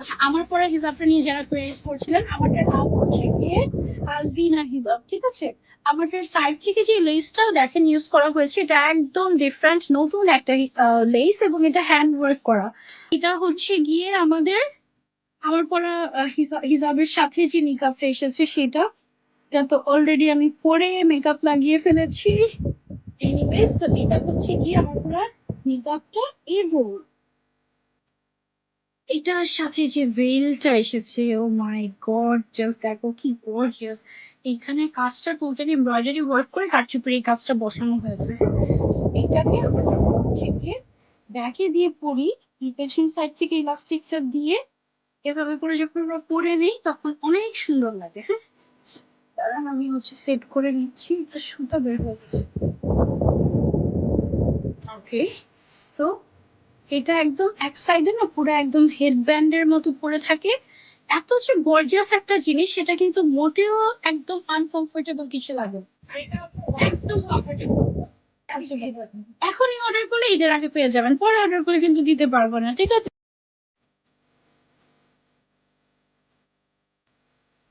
আচ্ছা আমার পরে হিজাবটা নিয়ে যারা কোয়েরিজ করছিলেন আমারটার নাম হচ্ছে গিয়ে আলভিনা হিজাব, ঠিক আছে? আমাদের সাইড থেকে যে লেসটা দেখেন ইউজ করা হয়েছে, এটা একদম ডিফারেন্ট নতুন একটা লেস এবং এটা হ্যান্ড ওয়ার্ক করা। এটা হচ্ছে গিয়ে আমাদের, আমার পরা হিজাবের সাথে যে নিকাপটা এসেছে, সেটা, এটা তো অলরেডি আমি পরে মেকআপ লাগিয়ে ফেলেছি। এনিওয়েজ এটা হচ্ছে গিয়ে আমার পরা নিকাপটা এবং এটার সাথে যে ভেলটা এসেছে ও মাই গড জাস্ট দেখো কি গর্জিয়াস এখানে কাজটা টোটালি এমব্রয়ডারি ওয়ার্ক করে কারচুপির এই কাজটা বসানো হয়েছে। এটাকে আমরা ব্যাকে দিয়ে পরি, পেছন সাইড থেকে ইলাস্টিকটা দিয়ে এভাবে করে যখন আমরা পরে নিই, তখন অনেক সুন্দর লাগে হ্যাঁ? কারণ আমি হচ্ছে সেট করে নিচ্ছি, এটা সুতা বের হচ্ছে ওকে সো এটা একদম এক সাইডে না পুরো একদম হেডব্যান্ডের মতো পরে থাকে। এত যে গর্জিয়াস একটা জিনিস সেটা কিন্তু মোটেও একদম আনকমফোর্টেবল কিছু লাগে। একদম কমফোর্টেবল এখনই অর্ডার করলে ঈদের আগে পেয়ে যাবেন পরে অর্ডার করলে কিন্তু দিতে পারব না ঠিক আছে?